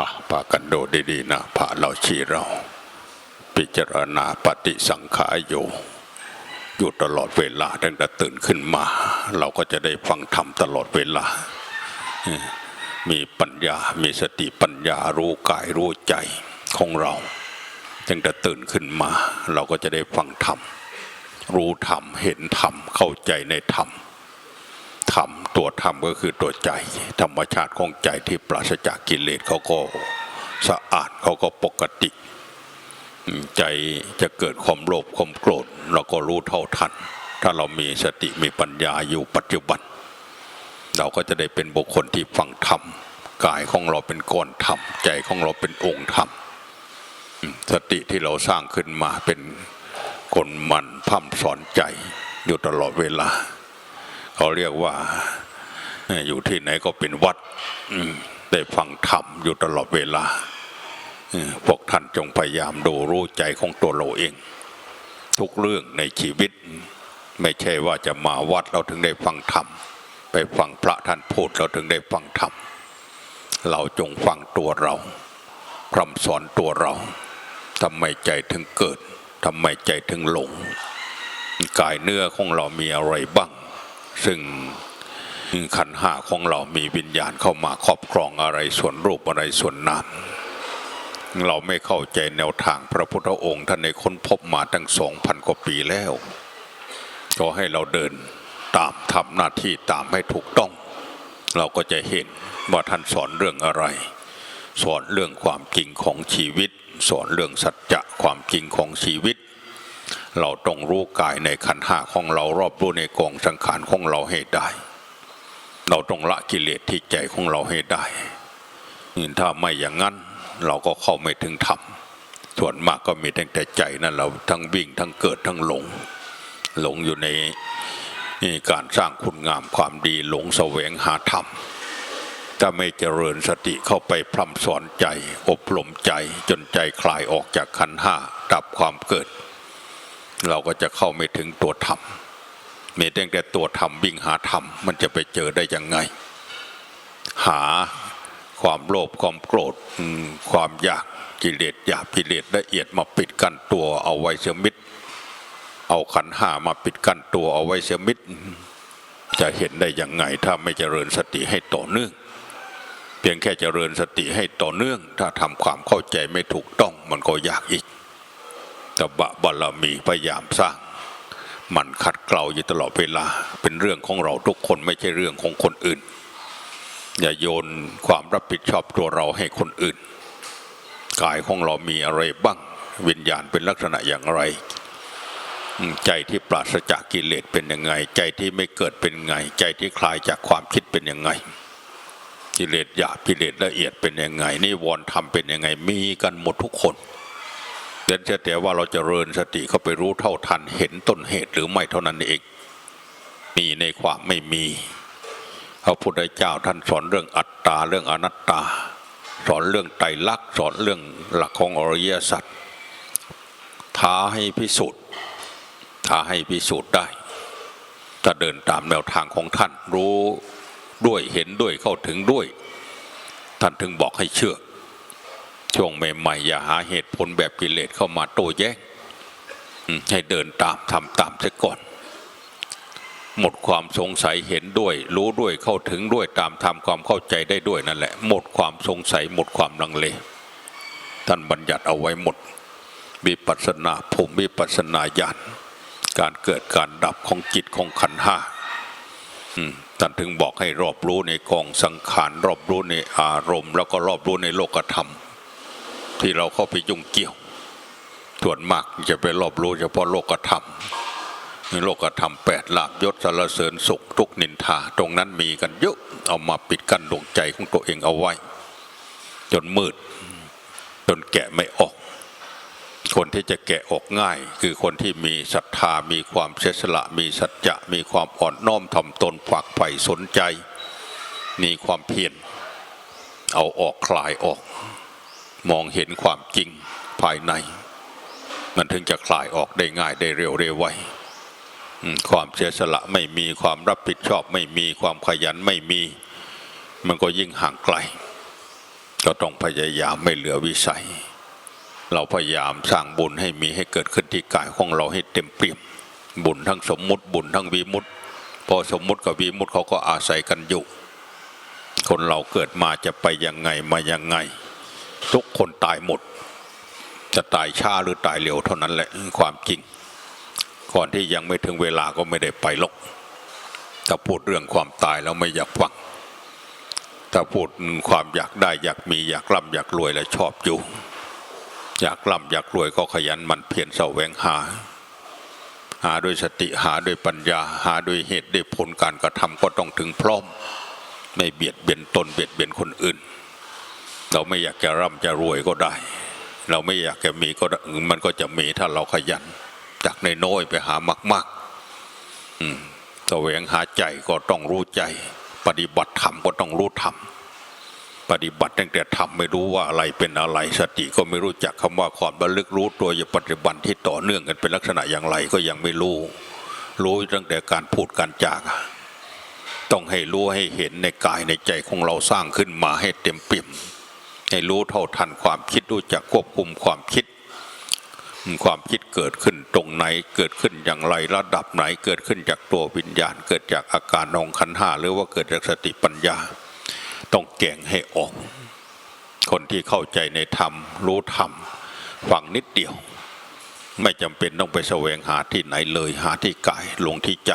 อะปากันโดดีๆนะพระเราชี้เรา พิจารณาปฏิสังขารอยู่อยู่ตลอดเวลาตั้งแต่ตื่นขึ้นมา เราก็จะได้ฟังธรรมตลอดเวลา มีปัญญา มีสติปัญญารู้กายรู้ใจของเราตั้งแต่ตื่นขึ้นมา เราก็จะได้ฟังธรรมรู้ธรรมเห็นธรรมเข้าใจในธรรม ตัวธรรมก็คือตัวใจ ธรรมชาติของใจที่ปราศจากกิเลสเขาก็สะอาดเขาก็ปกติ ใจจะเกิดความโลภความโกรธ เราก็รู้เท่าทัน ถ้าเรามีสติมีปัญญาอยู่ปัจจุบัน เราก็จะได้เป็นบุคคลที่ฟังธรรมกายของเราเป็นก้อนธรรมใจของเราเป็นองค์ธรรมสติที่เราสร้างขึ้นมาเป็นคนมันพัมสอนใจอยู่ตลอดเวลา เขาเรียกว่า อยู่ที่ไหนก็เป็นวัดได้ฟังธรรมอยู่ตลอดเวลาพวกท่านจงพยายามดูรู้ใจของตัวเราเอง ทุกเรื่องในชีวิต ไม่ใช่ว่าจะมาวัดเราถึงได้ฟังธรรมไปฟังพระท่านพูดเราถึงได้ฟังธรรมเราจงฟังตัวเราคำสอนตัวเราทำไมใจถึงเกิดทำไมใจถึงหลง กายเนื้อของเรามีอะไรบ้าง ซึ่ง ขันห้าของเรามีวิญญาณเข้ามาครอบครองอะไรส่วนรูปอะไรส่วนนามเราไม่เข้าใจแนวทางพระพุทธองค์ท่านในค้นพบมาตั้งสองพันกว่าปีแล้วก็ให้เราเดินตามทำหน้าที่ตามให้ถูกต้อง เราก็จะเห็นว่าท่านสอนเรื่องอะไร สอนเรื่องความจริงของชีวิต สอนเรื่องสัจจะความจริงของชีวิต เราต้องรู้กายในขันห้าของเรารอบรู้ในกองสังขารของเราให้ได้ เราต้องละกิเลสที่ใจของเราให้ได้ถ้าไม่อย่างนั้นเราก็เข้าไม่ถึงธรรมส่วนมากก็มีตั้งแต่ใจนั่นเราทั้งวิ่งทั้งเกิดทั้งหลง หลงอยู่ในการสร้างคุณงามความดีหลงแสวงหาธรรมถ้าไม่เจริญสติเข้าไปพร่ำสอนใจ อบรมใจจนใจคลายออกจากขันห้าดับความเกิด เราก็จะเข้าไม่ถึงตัวธรรม มีตั้งแต่ตัวธรรมวิ่งหาธรรมมันจะไปเจอได้ยังไง หาความโลภความโกรธความอยากกิเลสอยากกิเลสละเอียดมาปิดกั้นตัวเอาไว้เสียมิดเอาขันห้ามาปิดกั้นตัวเอาไว้เสียมิดจะเห็นได้ยังไง ถ้าไม่เจริญสติให้ต่อเนื่อง เพียงแค่เจริญสติให้ต่อเนื่อง ถ้าทำความเข้าใจไม่ถูกต้องมันก็ยากอีกตบะบารมีพยายามสร้าง มันขัดเกลาอยู่ตลอดเวลา เป็นเรื่องของเราทุกคนไม่ใช่เรื่องของคนอื่น อย่าโยนความรับผิดชอบตัวเราให้คนอื่น กายของเรามีอะไรบ้าง วิญญาณเป็นลักษณะอย่างไร ใจที่ปราศจากกิเลสเป็นยังไง ใจที่ไม่เกิดเป็นไง ใจที่คลายจากความคิดเป็นยังไง กิเลสหยาบกิเลสละเอียดเป็นยังไงนิวรณ์ทำเป็นยังไงมีกันหมดทุกคน เด่นแต่ว่าเราจะเริญสติเข้าไปรู้เท่าทันเห็นต้นเหตุหรือไม่เท่านั้นเองมีในความไม่มีพระพุทธเจ้าท่านสอนเรื่องอัตตาเรื่องอนัตตา สอนเรื่องไตรลักษณ์สอนเรื่องหลักของอริยสัจท้าให้พิสูจน์ท้าให้พิสูจน์ได้ถ้าเดินตามแนวทางของท่านรู้ด้วยเห็นด้วยเข้าถึงด้วย ท่านถึงบอกให้เชื่อ ช่วงใหม่ๆอย่าหาเหตุผลแบบกิเลสเข้ามาโต้แย้งให้เดินตามทำตามเสียก่อน หมดความสงสัยเห็นด้วย รู้ด้วยเข้าถึงด้วยตามทำความเข้าใจได้ด้วยนั่นแหละ หมดความสงสัย หมดความลังเล ท่านบัญญัติเอาไว้หมดวิปัสนาภูมิวิปัสนาญาณการเกิดการดับของจิตของขันห้าท่านถึงบอกให้รอบรู้ในกองสังขารรอบรู้ในอารมณ์ แล้วก็รอบรู้ในโลกธรรม ที่เราเข้าไปยุ่งเกี่ยว ส่วนมากจะไปรอบรู้เฉพาะโลกธรรมโลกธรรมแปดลาบยศสารเสริญสุขทุกนินทา ตรงนั้นมีกันเยอะเอามาปิดกั้นดวงใจของตัวเองเอาไว้ จนมืด จนแกะไม่ออก คนที่จะแกะออกง่าย คือคนที่มีศรัทธามีความเสสละ มีสัจจะมีความอ่อนน้อมถ่อมตนฝักใฝ่สนใจ มีความเพียรเอาออกคลายออก มองเห็นความจริงภายใน มันถึงจะคลายออกได้ง่ายได้เร็วเร็วไวความเสียสละไม่มีความรับผิดชอบไม่มีความขยันไม่มี มันก็ยิ่งห่างไกล ก็ต้องพยายามไม่เหลือวิสัย เราพยายามสร้างบุญให้มีให้เกิดขึ้นที่กายของเราให้เต็มเปี่ยมบุญทั้งสมมุติบุญทั้งวีมุตพอสมมุติกับวีมุตเขาก็อาศัยกันอยู่ คนเราเกิดมาจะไปยังไงมายังไง ทุกคนตายหมด จะตายช้าหรือตายเร็วเท่านั้นแหละความจริง ก่อนที่ยังไม่ถึงเวลาก็ไม่ได้ไปหรอกถ้าพูดเรื่องความตายแล้วไม่อยากฟังถ้าพูดความอยากได้อยากมีอยากร่ำอยากรวยแล้วชอบอยู่ อยากร่ำอยากรวยก็ขยันหมันเพียรแสวงหา หาด้วยสติหาด้วยปัญญา หาด้วยเหตุด้วยผลการกระทำก็ต้องถึงพร้อม ไม่เบียดเบียนตนเบียดเบียนคนอื่น เราไม่อยากจะร่ำจะรวยก็ได้ เราไม่อยากจะมีก็มันก็จะมีถ้าเราขยัน จากในน้อยไปหามากๆอืมแสวงหาใจก็ต้องรู้ใจ ปฏิบัติธรรมก็ต้องรู้ธรรมปฏิบัติตั้งแต่ทำไม่รู้ว่าอะไรเป็นอะไรสติก็ไม่รู้จักคำว่าความระลึกรู้ตัวอย่าปฏิบัติที่ต่อเนื่องกันเป็นลักษณะอย่างไรก็ยังไม่รู้ รู้ตั้งแต่การพูดการจาก ต้องให้รู้ให้เห็นในกายในใจของเราสร้างขึ้นมาให้เต็มเปี่ยม ให้รู้เท่าทันความคิดรู้จักควบคุมความคิด ความคิดเกิดขึ้นตรงไหนเกิดขึ้นอย่างไรระดับไหนเกิดขึ้นจากตัววิญญาณ เกิดจากอาการนองขันห้าหรือว่าเกิดจากสติปัญญา ต้องแก่งให้ออก คนที่เข้าใจในธรรม รู้ธรรมฟังนิดเดียว ไม่จำเป็นต้องไปแสวงหาที่ไหนเลยหาที่กายลงที่ใจ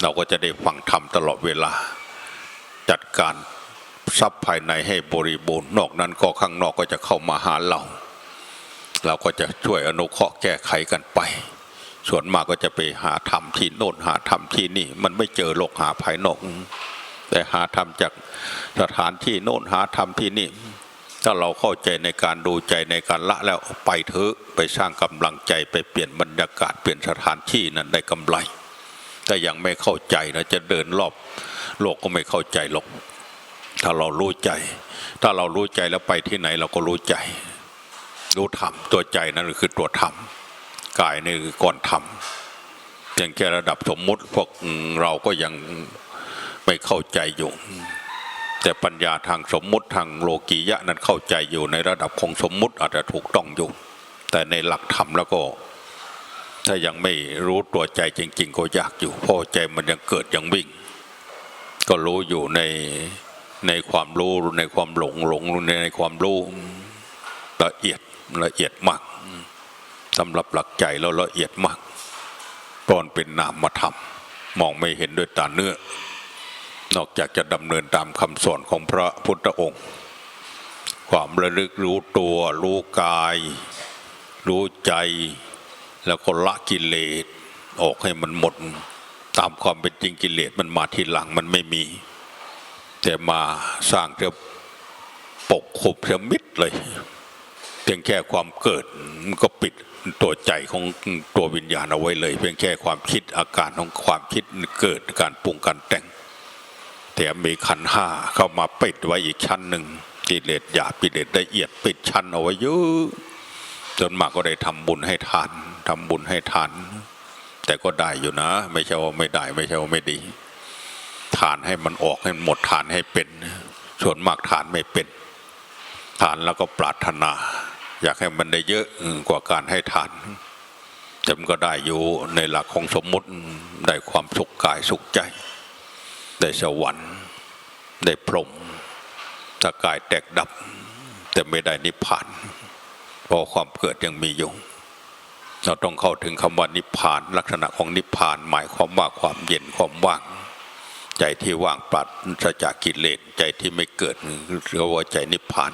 เราก็จะได้ฟังธรรมตลอดเวลา จัดการ ทรัพย์ภายในให้บริบูรณ์นอกนั้นก็ข้างนอกก็จะเข้ามาหาเรา เราก็จะช่วยอนุเคราะห์แก้ไขกันไป ส่วนมากก็จะไปหาธรรมที่โน่นหาธรรมที่นี่ มันไม่เจอโลกหาภายนอก แต่หาธรรมจากสถานที่โน่นหาธรรมที่นี่ ถ้าเราเข้าใจในการดูใจในการละแล้วไปเถอะไปสร้างกำลังใจไปเปลี่ยนบรรยากาศเปลี่ยนสถานที่นั้นได้กำไรแต่ยังไม่เข้าใจนะจะเดินรอบโลกก็ไม่เข้าใจหรอก ถ้าเรารู้ใจ ถ้าเรารู้ใจแล้วไปที่ไหนเราก็รู้ใจ รู้ธรรมตัวใจนั่นคือตัวธรรมกายนี่คือก่อนธรรมเพียงแค่ระดับสมมุติพวกเราก็ยังไม่เข้าใจอยู่ แต่ปัญญาทางสมมุติทางโลกียะนั้นเข้าใจอยู่ในระดับของสมมุติอาจจะถูกต้องอยู่แต่ในหลักธรรมแล้วก็ ถ้ายังไม่รู้ตัวใจจริง ๆ ก็ยากอยู่เพราะใจมันยังเกิดยังวิ่ง ก็รู้อยู่ใน ในความรู้ในความหลงหลงในความรู้ละเอียดละเอียดมากสำหรับหลักใจแล้วละเอียดมากตอนเป็นนามธรรมมองไม่เห็นด้วยตาเนื้อ นอกจากจะดำเนินตามคำสอนของพระพุทธองค์ ความระลึกรู้ตัว รู้กาย รู้ใจ แล้วก็ละกิเลสออกให้มันหมด ตามความเป็นจริงกิเลสมันมาทีหลังมันไม่มี แต่มาสร้างเธอปกคุบเธอมิดเลย เพียงแค่ความเกิดมันก็ปิดตัวใจของตัววิญญาณเอาไว้เลย เพียงแค่ความคิดอาการของความคิดเกิดการปรุงการแต่ง แต่มีขันห้าเข้ามาปิดไว้อีกชั้นหนึ่งกิเลสหยาบกิเลสละเอียดปิดชั้นเอาไว้เยอะจนมากก็ได้ทำบุญให้ทานทำบุญให้ทาน แต่ก็ได้อยู่นะ ไม่ใช่ว่าไม่ได้ไม่ใช่ว่าไม่ดี ทานให้มันออกให้มันหมดทานให้เป็นส่วนมากทานไม่เป็นทานแล้วก็ปรารถนา อยากให้มันได้เยอะกว่าการให้ทานแต่มันก็ได้อยู่ในหลักของสมมุติได้ความสุขกายสุขใจ ได้สวรรค์ ได้พรหมถ้ากายแตกดับ แต่ไม่ได้นิพพานเพราะความเกิดยังมีอยู่เราต้องเข้าถึงคำว่านิพพาน ลักษณะของนิพพานหมายความว่าความเย็นความว่าง ใจที่ว่างปราศจากกิเลสใจที่ไม่เกิดเรียกว่าใจนิพพาน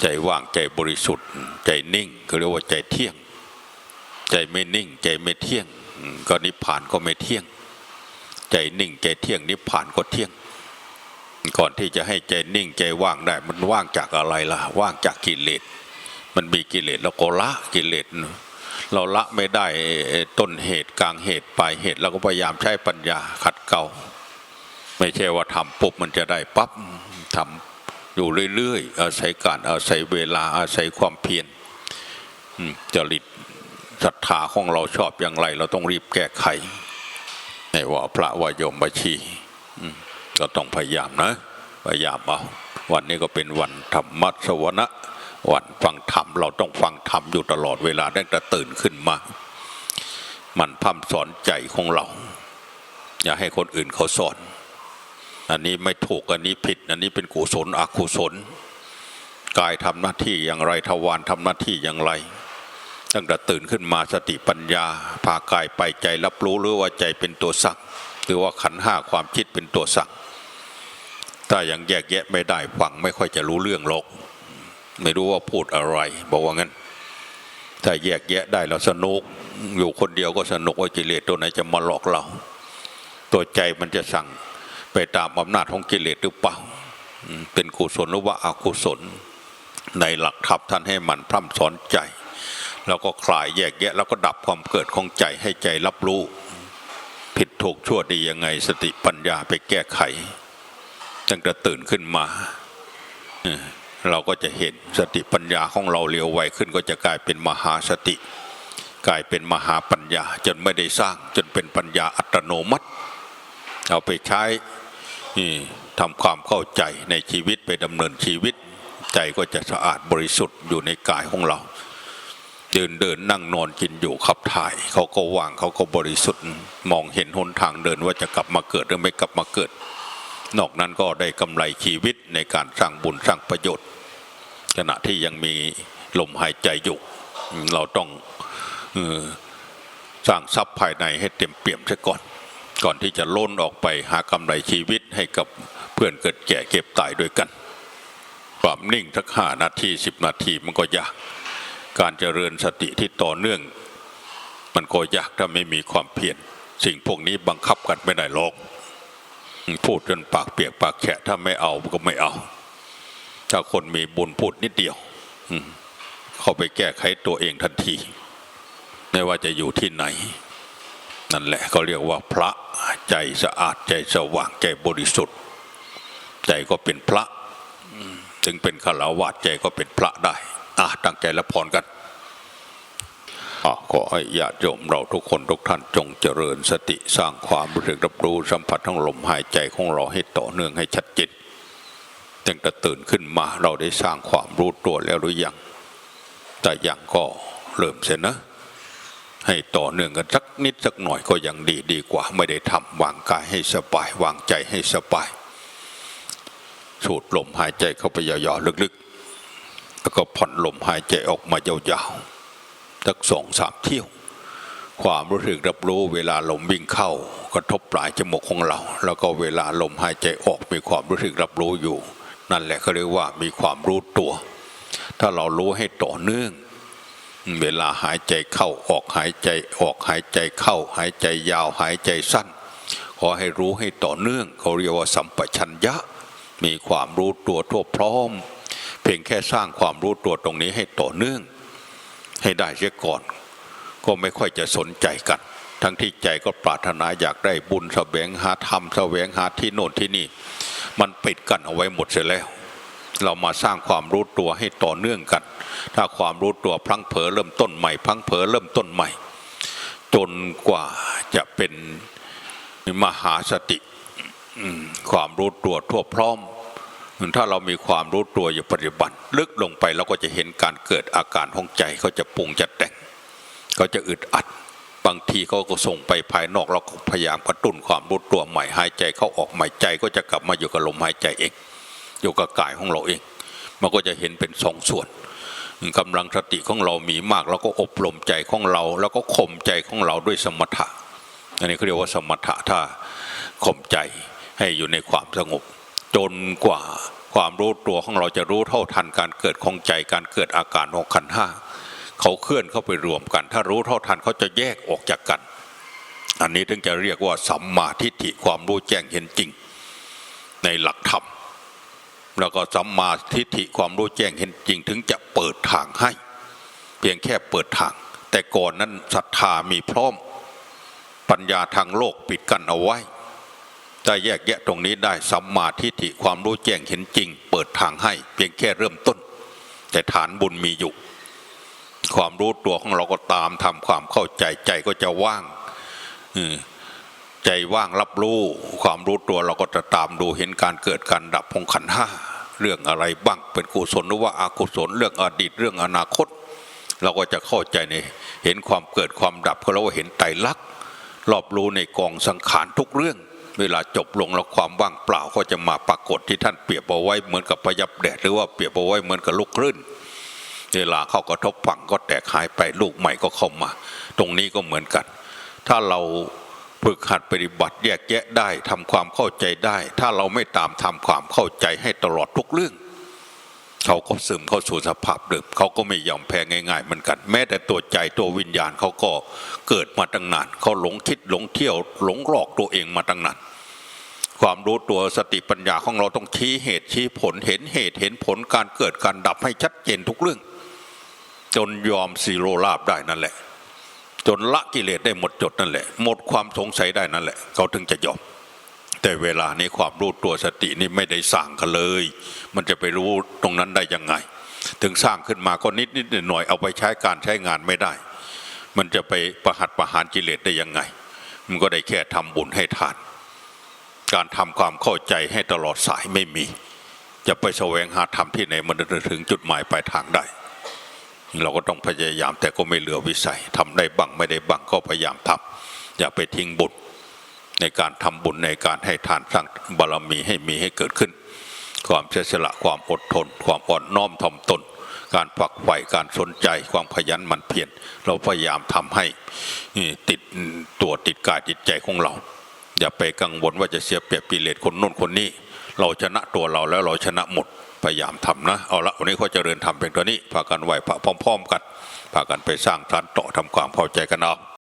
ใจว่างใจบริสุทธิ์ ใจนิ่งก็เรียกว่าใจเที่ยง ใจไม่นิ่ง ใจไม่เที่ยง ก็นิพพานก็ไม่เที่ยง ใจนิ่งใจเที่ยง นิพพานก็เที่ยง ก่อนที่จะให้ใจนิ่งใจว่างได้ มันว่างจากอะไรล่ะ ว่างจากกิเลสมันมีกิเลสแล้วก็ละกิเลสเราละไม่ได้ต้นเหตุกลางเหตุปลายเหตุเราก็พยายามใช้ปัญญาขัดเกลา ไม่ใช่ว่าทำปุ๊บมันจะได้ปั๊บทำอยู่เรื่อยๆ อาศัยการอาศัยเวลาอาศัยความเพียรจริตศรัทธาของเราชอบอย่างไร เราต้องรีบแก้ไขไม่ว่าพระวายมบัชีก็ต้องพยายามนะ พยายามเอาวันนี้ก็เป็นวันธรรมสวนะวันฟังธรรมเราต้องฟังธรรมอยู่ตลอดเวลาตั้งแต่ตื่นขึ้นมา มันพร่ำสอนใจของเรา อย่าให้คนอื่นเขาสอน อันนี้ไม่ถูกอันนี้ผิด อันนี้เป็นกุศลอกุศล กายทำหน้าที่อย่างไรทวารทำหน้าที่อย่างไร ตั้งแต่ตื่นขึ้นมาสติปัญญาพากายไปใจรับรู้หรือว่าใจเป็นตัวสั่งหรือว่าขันห้าความคิดเป็นตัวสั่งถ้ายังแยกแยะไม่ได้ฟังไม่ค่อยจะรู้เรื่องหรอกไม่รู้ว่าพูดอะไร บอกว่างั้นถ้าแยกแยะได้เราสนุก อยู่คนเดียวก็สนุกว่ากิเลสตัวไหนจะมาหลอกเรา ตัวใจมันจะสั่ง ไปตามอำนาจของกิเลสหรือเปล่า เป็นกุศลหรือว่าอกุศล ในหลักธรรมท่านให้มันพร่ำสอนใจ แล้วก็คลายแยกแยะ แล้วก็ดับความเกิดของใจให้ใจรับรู้ ผิดถูกชั่วดียังไง สติปัญญาไปแก้ไขตั้งแต่ตื่นขึ้นมาเราก็จะเห็นสติปัญญาของเราเร็วไวขึ้นก็จะกลายเป็นมหาสติ กลายเป็นมหาปัญญาจนไม่ได้สร้างจนเป็นปัญญาอัตโนมัติ เอาไปใช้ ทำความเข้าใจในชีวิตไปดำเนินชีวิต ใจก็จะสะอาดบริสุทธิ์อยู่ในกายของเราเดินเดินนั่งนอนกินอยู่ขับถ่าย เขาก็ว่างเขาก็บริสุทธิ์ มองเห็นหนทางเดินว่าจะกลับมาเกิดหรือไม่กลับมาเกิด นอกนั้นก็ได้กำไรชีวิตในการสร้างบุญสร้างประโยชน์ ขณะที่ยังมีลมหายใจอยู่เราต้องออสร้างทรัพย์ภายในให้เต็มเปี่ยมซะก่อน ก่อนที่จะล้นออกไปหากำไรชีวิตให้กับเพื่อนเกิดแก่เก็บตายด้วยกันความนิ่งสักห้านาทีสิบนาทีมันก็ยาก การเจริญสติที่ต่อเนื่อง มันก็ยากถ้าไม่มีความเพียรสิ่งพวกนี้บังคับกันไม่ได้หรอกพูดจนปากเปียกปากแฉะถ้าไม่เอาก็ไม่เอา ถ้าคนมีบุญพูดนิดเดียวเข้าไปแก้ไขตัวเองทันที ไม่ว่าจะอยู่ที่ไหน นั่นแหละเขาเรียกว่าพระใจสะอาดใจสว่างใจบริสุทธิ์ ใจก็เป็นพระถึงเป็นฆราวาสใจก็เป็นพระได้อะตั้งใจรับพรกันอขอให้ญาติโยมเราทุกคนทุกท่านจงเจริญสติสร้างความรู้สึกรับรู้สัมผัสทั้งลมหายใจของเราให้ต่อเนื่องให้ชัดเจนตั้งแต่ตื่นขึ้นมาเราได้สร้างความรู้ตัวแล้วหรือยัง แต่ยังก็เริ่มเสียนะ ให้ต่อเนื่องกันสักนิดสักหน่อยก็ยังดีดีกว่า ไม่ได้ทำวางกายให้สบายวางใจให้สบาย สูดลมหายใจเข้าไปยาวๆลึกๆ แล้วก็ผ่อนลมหายใจออกมายาวๆสักสองสามเที่ยว ความรู้สึกรับรู้เวลาลมวิ่งเข้ากระทบปลายจมูกของเรา แล้วก็เวลาลมหายใจออกมีความรู้สึกรับรู้อยู่ นั่นแหละเขาเรียกว่ามีความรู้ตัว ถ้าเรารู้ให้ต่อเนื่อง เวลาหายใจเข้าออกหายใจออกหายใจเข้า หายใจยาวหายใจสั้น ขอให้รู้ให้ต่อเนื่องเขาเรียกว่าสัมปชัญญะ มีความรู้ตัวทั่วพร้อม เพียงแค่สร้างความรู้ตัวตรงนี้ให้ต่อเนื่อง ให้ได้เสียก่อน ก็ไม่ค่อยจะสนใจกัน ทั้งที่ใจก็ปรารถนาอยากได้บุญแสวงหาธรรมแสวงหาที่โน่นที่นี่ มันปิดกันเอาไว้หมดเสียแล้ว เรามาสร้างความรู้ตัวให้ต่อเนื่องกัน ถ้าความรู้ตัวพลังเผลอเริ่มต้นใหม่พลังเผลอเริ่มต้นใหม่ จนกว่าจะเป็นมหาสติความรู้ตัวทั่วพร้อม ถ้าเรามีความรู้ตัวอยู่ปัจจุบันลึกลงไปเราก็จะเห็นการเกิดอาการของใจเขาจะปรุงจะแต่งเขาจะอึดอัด บางทีเขาก็ส่งไปภายนอกเราก็พยายามกระตุ้นความรู้ตัวใหม่หายใจเข้าออกใหม่ใจก็จะกลับมาอยู่กับลมหายใจเอง อยู่กับกายของเราเอง มันก็จะเห็นเป็นสองส่วนกำลังสติของเรามีมากเราก็อบรมใจของเรา แล้วก็ข่มใจของเราด้วยสมถะ อันนี้เขาเรียกว่าสมถะถ้าข่มใจให้อยู่ในความสงบ จนกว่าความรู้ตัวของเราจะรู้เท่าทันการเกิดของใจการเกิดอาการของขันห้าเขาเคลื่อนเข้าไปรวมกัน ถ้ารู้เท่าทันเขาจะแยกออกจากกัน อันนี้ถึงจะเรียกว่าสัมมาทิฏฐิความรู้แจ้งเห็นจริง ในหลักธรรม แล้วก็สัมมาทิฏฐิความรู้แจ้งเห็นจริงถึงจะเปิดทางให้ เพียงแค่เปิดทาง แต่ก่อนนั้นศรัทธามีพร้อม ปัญญาทางโลกปิดกั้นเอาไว้ถ้าแยกแยะตรงนี้ได้สัมมาทิฏฐิความรู้แจ้งเห็นจริง เปิดทางให้ เพียงแค่เริ่มต้น แต่ฐานบุญมีอยู่ ความรู้ตัวของเราก็ตามทำความเข้าใจใจก็จะว่างออ ใจว่างรับรู้ ความรู้ตัวเราก็จะตามดูเห็นการเกิดการดับของขันห้าเรื่องอะไรบ้างเป็นกุศลหรือว่าอากุศลเรื่องอดีตเรื่องอนาคต เราก็จะเข้าใจในเห็นความเกิดความดับก็เราว่าเห็นไตรลักษณ์รอบรู้ในกองสังขารทุกเรื่อง เวลาจบลงแล้วความว่างเปล่าก็จะมาปรากฏที่ท่านเปรียบเอาไว้เหมือนกับพยับแดดหรือว่าเปรียบเอาไว้เหมือนกับลูกคลื่นเวลาเข้ากระทบฝั่งก็แตกหายไปลูกใหม่ก็เข้ามา ตรงนี้ก็เหมือนกัน ถ้าเรา ฝึกหัดปฏิบัติแยกแยะได้ทำความเข้าใจได้ ถ้าเราไม่ตามทำความเข้าใจให้ตลอดทุกเรื่อง เขาก็ซึมเข้าสู่สภาพเดิมเขาก็ไม่ยอมแพ้ง่ายๆเหมือนกัน แม้แต่ตัวใจตัววิญญาณเขาก็เกิดมาตั้งนานเขาหลงคิดหลงเที่ยวหลงหลอกตัวเองมาตั้งนานความรู้ตัวสติปัญญาของเราต้องชี้เหตุชี้ผลเห็นเหตุเห็นผลการเกิดการดับให้ชัดเจนทุกเรื่อง จนยอมซีโรลาบได้นั่นแหละ จนละกิเลสได้หมดจดนั่นแหละ หมดความสงสัยได้นั่นแหละ เขาถึงจะยอมแต่เวลานี้ความรู้ตัวสตินี่ไม่ได้สร้างกันเลย มันจะไปรู้ตรงนั้นได้ยังไง ถึงสร้างขึ้นมาก็นิดนิดหน่อยเอาไปใช้การใช้งานไม่ได้ มันจะไปประหัตประหารกิเลสได้ยังไง มันก็ได้แค่ทำบุญให้ทาน การทำความเข้าใจให้ตลอดสายไม่มี จะไปแสวงหาธรรมที่ไหนมันจะถึงจุดหมายปลายทางได้ เราก็ต้องพยายามแต่ก็ไม่เหลือวิสัยทำได้บ้างไม่ได้บ้างก็พยายามทำอย่าไปทิ้งบุญในการทำบุญในการให้ทานสร้างบารมีให้มีให้เกิดขึ้น ความเสียสละความอดทน ความอ่อนน้อมถ่อมตน การฝักใฝ่การสนใจความขยันหมั่นเพียรเราพยายามทำให้ติดตัวติดกายติดใจของเรา อย่าไปกังวลว่าจะเสียเปรียบกิเลสคนโน้นคนนี้ เราชนะตัวเราแล้วเราชนะหมด พยายามทำนะเอาละวันนี้ก็เจริญทำเป็นตัวนี้พากันไหวพระพร้อม ๆ กันพากันไปสร้างฐานต่อทำความเข้าใจกันเอา